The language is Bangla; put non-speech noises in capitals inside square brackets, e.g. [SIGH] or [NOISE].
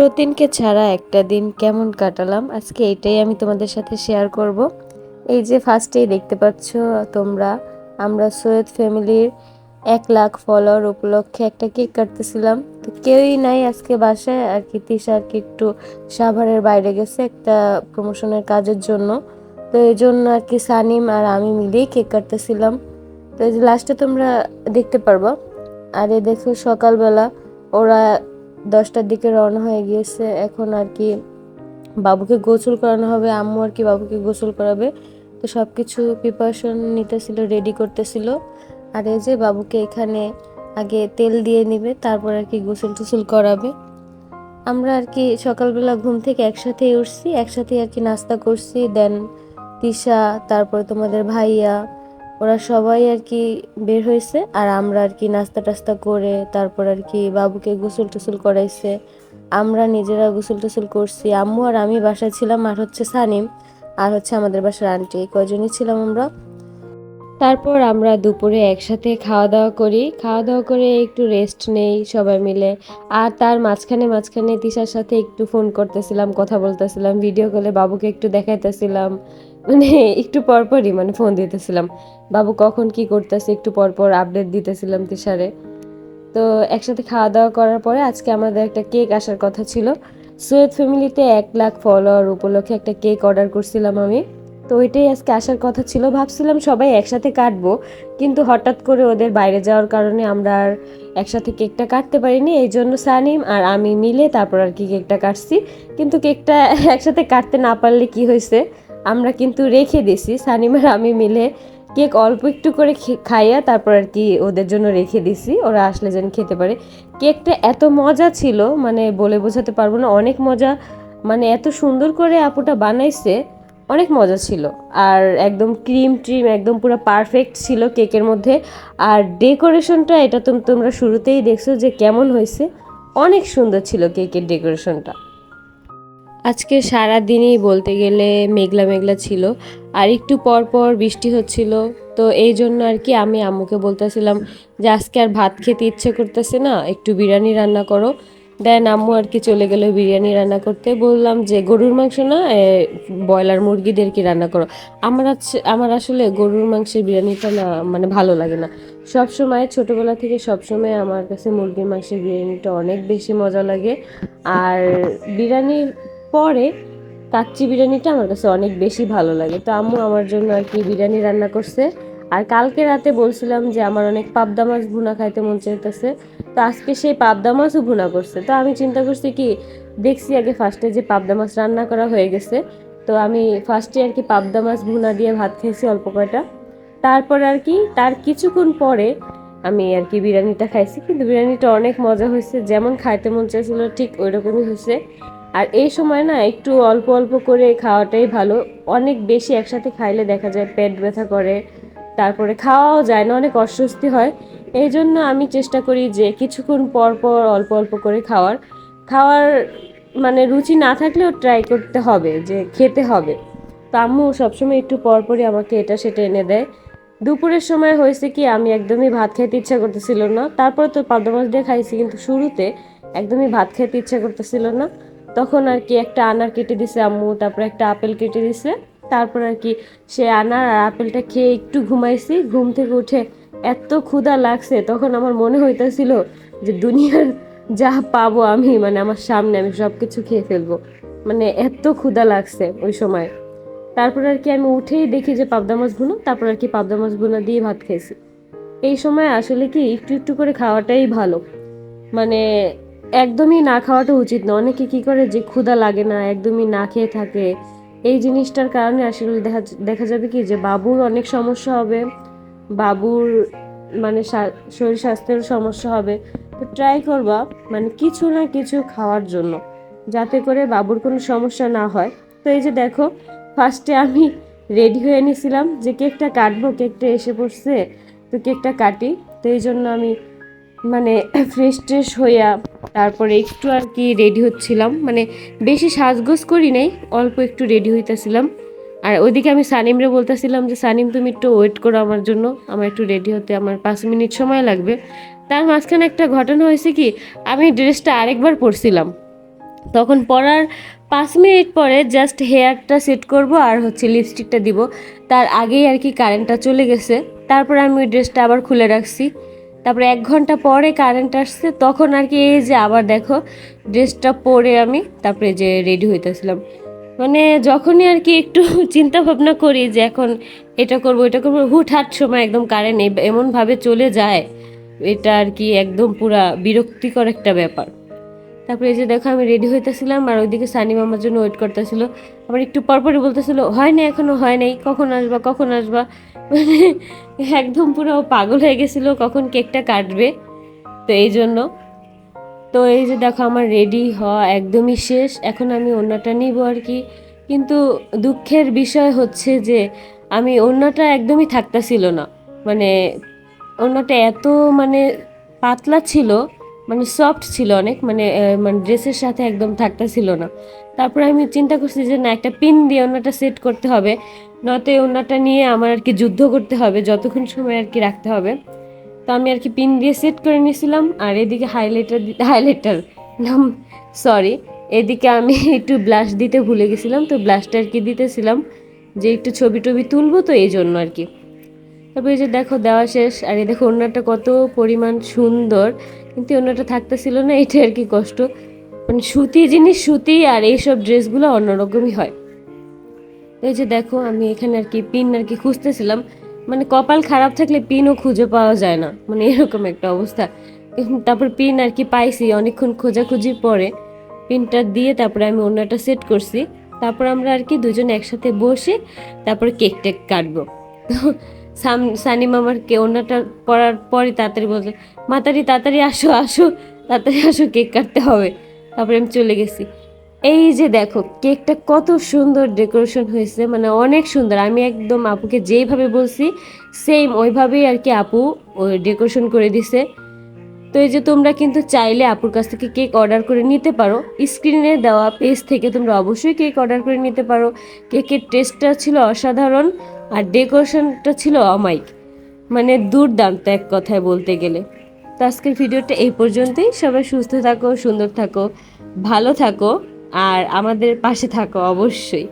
সতীনকে ছাড়া একটা দিন কেমন কাটালাম, আজকে এটাই আমি তোমাদের সাথে শেয়ার করব। এই যে ফার্স্টেই দেখতে পাচ্ছ তোমরা, আমরা সৈয়দ ফ্যামিলির এক লাখ ফলোয়ার উপলক্ষে একটা কেক কাটতেছিলাম। তো কেউই নাই আজকে বাসায়, আর কি তিশা আর কি একটু সাভারের বাইরে গেছে একটা প্রমোশনের কাজের জন্য। তো এই জন্য আর কি সানিম আর আমি মিলেই কেক কাটতেছিলাম। তো এই যে লাস্টে তোমরা দেখতে পারবা, আর এ দেখো সকালবেলা ওরা দশটার দিকে রওনা হয়ে গিয়েছে। এখন আর কি বাবুকে গোসল করানো হবে, আম্মু আর কি বাবুকে গোসল করাবে। তো সব কিছু প্রিপারেশন নিতেছিল রেডি করতেছিল। আর এই যে বাবুকে এখানে আগে তেল দিয়ে নিবে, তারপর আর কি গোসল টুসল করাবে। আমরা আর কি সকালবেলা ঘুম থেকে একসাথে উঠছি একসাথে আর কি নাস্তা করছি। দেন তিশা, তারপর তোমাদের ভাইয়া ওরা সবাই আর কি বের হয়েছে, আর আমরা আর কি নাস্তা টাস্তা করে তারপর আর কি বাবুকে গোসল টুসল করাইছে, আমরা নিজেরা গোসল টুসল করছি, আম্মু আর আমি বাসায় ছিলাম, আর হচ্ছে সানিম, আর হচ্ছে আমাদের বাসার আন্টি, এই কয়জনই ছিলাম আমরা। তারপর আমরা দুপুরে একসাথে খাওয়া দাওয়া করি খাওয়া দাওয়া করে একটু রেস্ট নেই সবাই মিলে, আর তার মাঝখানে মাঝখানে তিশার সাথে একটু ফোন করতেছিলাম, কথা বলতেছিলাম ভিডিও কলে বাবুকে একটু দেখাইতেছিলাম মানে একটু পরপরই মানে ফোন দিতেছিলাম। বাবু, কখন কি করতেছে? একটু পরপর আপডেট দিতেছিলাম তিশারে। তো একসাথে খাওয়া দাওয়া করার পরে আজকে আমাদের একটা কেক আসার কথা ছিল। সৈয়দ ফ্যামিলিতে এক লাখ ফলোয়ার উপলক্ষে একটা কেক অর্ডার করছিলাম আমি। তো ওইটাই আজকে আসার কথা ছিল। ভাবছিলাম সবাই একসাথে কাটবো, কিন্তু হঠাৎ করে ওদের বাইরে যাওয়ার কারণে আমরা আর একসাথে কেকটা কাটতে পারিনি। এই জন্য সানিম আর আমি মিলে তারপর আর কি কেকটা কাটছি। কিন্তু কেকটা একসাথে কাটতে না পারলে কি হয়েছে আমরা কিন্তু রেখে দিছি। সানিমার আমি মিলে কেক অল্প একটু করে খাইয়া তারপর আর কি ওদের জন্য রেখে দিছি। ওরা আসলে যেন খেতে পারে। কেকটা এত মজা ছিল মানে বলে বোঝাতে পারব না, অনেক মজা মানে এত সুন্দর করে আপুটা বানাইছে, অনেক মজা ছিল। আর একদম ক্রিম ট্রিম, একদম পুরো পারফেক্ট ছিল কেকের মধ্যে। আর ডেকোরেশনটা, এটা তোমরা শুরুতেই দেখছ যে কেমন হয়েছে, অনেক সুন্দর ছিল কেকের ডেকোরেশনটা। আজকে সারা দিনই বলতে গেলে মেঘলা মেঘলা ছিল, আর একটু পর পর বৃষ্টি হচ্ছিল। তো এই জন্য আর কি আমি আম্মুকে বলতেছিলাম যে, আজকে আর ভাত খেতে ইচ্ছে করতেছে না, একটু বিরিয়ানি রান্না করো। দেন আম্মু আর কি চলে গেল বিরিয়ানি রান্না করতে। বললাম যে, গরুর মাংস না ব্রয়লার মুরগিদের কি রান্না করো? আমার আমার আসলে গরুর মাংসের বিরিয়ানিটা না মানে ভালো লাগে না। সব সময়, ছোটবেলা থেকে সব সময় আমার কাছে মুরগির মাংসের বিরিয়ানিটা অনেক বেশি মজা লাগে। আর বিরিয়ানির পরে কাচ্চি বিরিয়ানিটা আমার কাছে অনেক বেশি ভালো লাগে। তো আম্মু আমার জন্য আর কি বিরিয়ানি রান্না করছে। আর কালকে রাতে বলছিলাম যে আমার অনেক পাবদা মাছ ভুনা খাইতে মন চাইতেছে। তো আজকে সেই পাবদা মাছও ভুনা করছে। তো আমি চিন্তা করছি কি, দেখছি আগে ফার্স্টে যে পাবদা মাছ রান্না করা হয়ে গেছে। তো আমি ফার্স্টে আর কি পাবদা মাছ ভুনা দিয়ে ভাত খেয়েছি অল্প কয়টা। তারপর আর কি, তার কিছুক্ষণ পরে আমি আর কি বিরিয়ানিটা খাইছি। কিন্তু বিরিয়ানিটা অনেক মজা হয়েছে। যেমন খাইতে মন চাইছিল ঠিক ওই রকমই হয়েছে। আর এই সময় না একটু অল্প অল্প করে খাওয়াটাই ভালো। অনেক বেশি একসাথে খাইলে দেখা যায় পেট ব্যথা করে, তারপরে খাওয়াও যায় না, অনেক অস্বস্তি হয়। এই জন্য আমি চেষ্টা করি যে কিছুক্ষণ পর পর অল্প অল্প করে খাওয়ার। খাওয়ার মানে রুচি না থাকলেও ট্রাই করতে হবে যে খেতে হবে। তো আম্মু সবসময় একটু পরপরই আমাকে এটা সেটা এনে দেয়। দুপুরের সময় হয়েছে কি, আমি একদমই ভাত খেতে ইচ্ছা করতেছিল না। তারপর তো পাবদা মাছ দিয়ে খাইছি, কিন্তু শুরুতে একদমই ভাত খেতে ইচ্ছা করতেছিল না। তখন আর কি একটা আনার কেটে দিছে আম্মু, তারপর একটা আপেল কেটে দিছে। তারপর আর কি সে আনার আর আপেলটা খেয়ে একটু ঘুমাইছি, ঘুম থেকে উঠে এত ক্ষুধা লাগছে, তখন আমার মনে হইতেছিল যে দুনিয়ার যা পাবো আমি মানে আমার সামনে আমি সব কিছু খেয়ে ফেলব। মানে এত ক্ষুধা লাগছে ওই সময়। তারপর আর কি আমি উঠেই দেখি যে পাবদা মাছ ভুনো, তারপর আর কি পাবদা মাছ ভুনা দিয়ে ভাত খেয়েছি এই সময় আসলে কি একটু একটু করে খাওয়াটাই ভালো। মানে একদমই না খাওয়াটা উচিত না। অনেকে কি করে যে ক্ষুধা লাগে না, একদমই না খেয়ে থাকে। এই জিনিসটার কারণে আসলে দেখা দেখা যাবে কি যে বাবুর অনেক সমস্যা হবে। বাবুর মানে শরীর স্বাস্থ্যের সমস্যা হবে। তো ট্রাই করবা মানে কিছু না কিছু খাওয়ার জন্য, যাতে করে বাবুর কোনো সমস্যা না হয়। তো এই যে দেখো ফার্স্টে আমি রেডি হয়ে নিয়েছিলাম যে কেকটা কাটবো। কেকটা এসে পড়ছে, তো কেকটা কাটি। তো এই জন্য আমি মানে ফ্রেশ ট্রেশ হইয়া তারপরে একটু আর কি রেডি হচ্ছিলাম। মানে বেশি সাজগোজ করি নাই, অল্প একটু রেডি হইতেছিলাম। আর ওইদিকে আমি সানিমরে বলতেছিলাম যে, সানিম, তুমি একটু ওয়েট করো আমার জন্য, আমার একটু রেডি হতে, আমার পাঁচ মিনিট সময় লাগবে। তার মাঝখানে একটা ঘটনা হয়েছে কি, আমি ড্রেসটা আরেকবার পরছিলাম। তখন পরার পাঁচ মিনিট পরে জাস্ট হেয়ারটা সেট করব আর হচ্ছে লিপস্টিকটা দিব। তার আগেই আর কি কারেন্টটা চলে গেছে। তারপর আমি ওই ড্রেসটা আবার খুলে রাখছি। তারপরে এক ঘণ্টা পরে কারেন্ট আসছে, তখন আর কি এই যে আবার দেখো ড্রেসটা পরে আমি তারপরে যে রেডি হইতেছিলাম। মানে যখনই আর কি একটু [LAUGHS] চিন্তা ভাবনা করি যে এখন এটা করব এটা করব, হুটহাট সময় একদম কারেন্ট এমনভাবে চলে যায়, এটা আর কি একদম পুরা বিরক্তিকর একটা ব্যাপার। তারপরে এই যে দেখো আমি রেডি হইতেছিলাম, আর ওইদিকে সানি মামার জন্য ওয়েট করতেছিল। আবার একটু পরপরই বলতেছিল, হয় না এখনও হয় নাই, কখন আসবা কখন আসবা? [LAUGHS] একদম পুরো পাগল হয়ে গেছিল কখন কেকটা কাটবে। তো এই জন্য। তো এই যে দেখো আমার রেডি হওয়া একদমই শেষ। এখন আমি ওড়নাটা নিব আর কি। কিন্তু দুঃখের বিষয় হচ্ছে যে আমি ওড়নাটা একদমই থাকতেছিল না। মানে ওড়নাটা এত মানে পাতলা ছিল মানে সফট ছিল অনেক। মানে মানে ড্রেসের সাথে একদম থাকতেছিল না। তারপরে আমি চিন্তা করছি যে না, একটা পিন দিয়ে ওড়নাটা সেট করতে হবে, নয়তো এই ওড়নাটা নিয়ে আমার আর কি যুদ্ধ করতে হবে, যতক্ষণ সময় আর কি রাখতে হবে। তো আমি আর কি পিন দিয়ে সেট করে নিয়েছিলাম, আর এদিকে হাইলাইটার হাইলাইটার নাম সরি এদিকে আমি [LAUGHS] একটু ব্লাশ দিতে ভুলে গেছিলাম, তো ব্লাশটা আর কি দিতেছিলাম, যে একটু ছবি টবি তুলবো তো এই জন্য আর কি। তারপরে যে দেখো, দেওয়া শেষ, আর এই দেখো ওড়নাটা কত পরিমাণ সুন্দর, কিন্তু ওড়নাটা থাকতেছিল না, [LAUGHS] এটা আর কি কষ্ট। মানে সুতি জিনিস, সুতি আর এইসব ড্রেসগুলো অন্যরকমই হয়। এই যে দেখো, আমি এখানে আর কি পিন আর কি খুঁজতেছিলাম। মানে কপাল খারাপ থাকলে পিনও খুঁজে পাওয়া যায় না। মানে এরকম একটা অবস্থা। তারপর পিন আর কি পাইছি অনেকক্ষণ খোঁজাখুঁজির পরে। পিনটা দিয়ে তারপরে আমি ওড়নাটা সেট করছি। তারপর আমরা আর কি দুজন একসাথে বসে তারপরে কেক টেক কাটবো। সাম, সানি মামার কে ওড়নাটা পরার পরই তাড়াতাড়ি বলছে, মাতারি, তাড়াতাড়ি আসো আসো, তাড়াতাড়ি আসো, কেক কাটতে হবে। তারপরে আমি চলে গেছি। এই যে দেখো, কেকটা কত সুন্দর ডেকোরেশন হয়েছে মানে অনেক সুন্দর। আমি একদম আপুকে যেইভাবে বলছি সেম ওইভাবেই আর কি আপু ওই ডেকোরেশন করে দিছে। তো এই যে তোমরা কিন্তু চাইলে আপুর কাছ থেকে কেক অর্ডার করে নিতে পারো। স্ক্রিনে দেওয়া পেজ থেকে তোমরা অবশ্যই কেক অর্ডার করে নিতে পারো। কেকের টেস্টটা ছিল অসাধারণ আর ডেকোরেশনটা ছিল অমাইক মানে দুর্দান্ত এক কথায় বলতে গেলে। তো আজকের ভিডিওটা এই পর্যন্তই। সবাই সুস্থ থাকো, সুন্দর থাকো, ভালো থাকো, আর আমাদের পাশে থাকো অবশ্যই।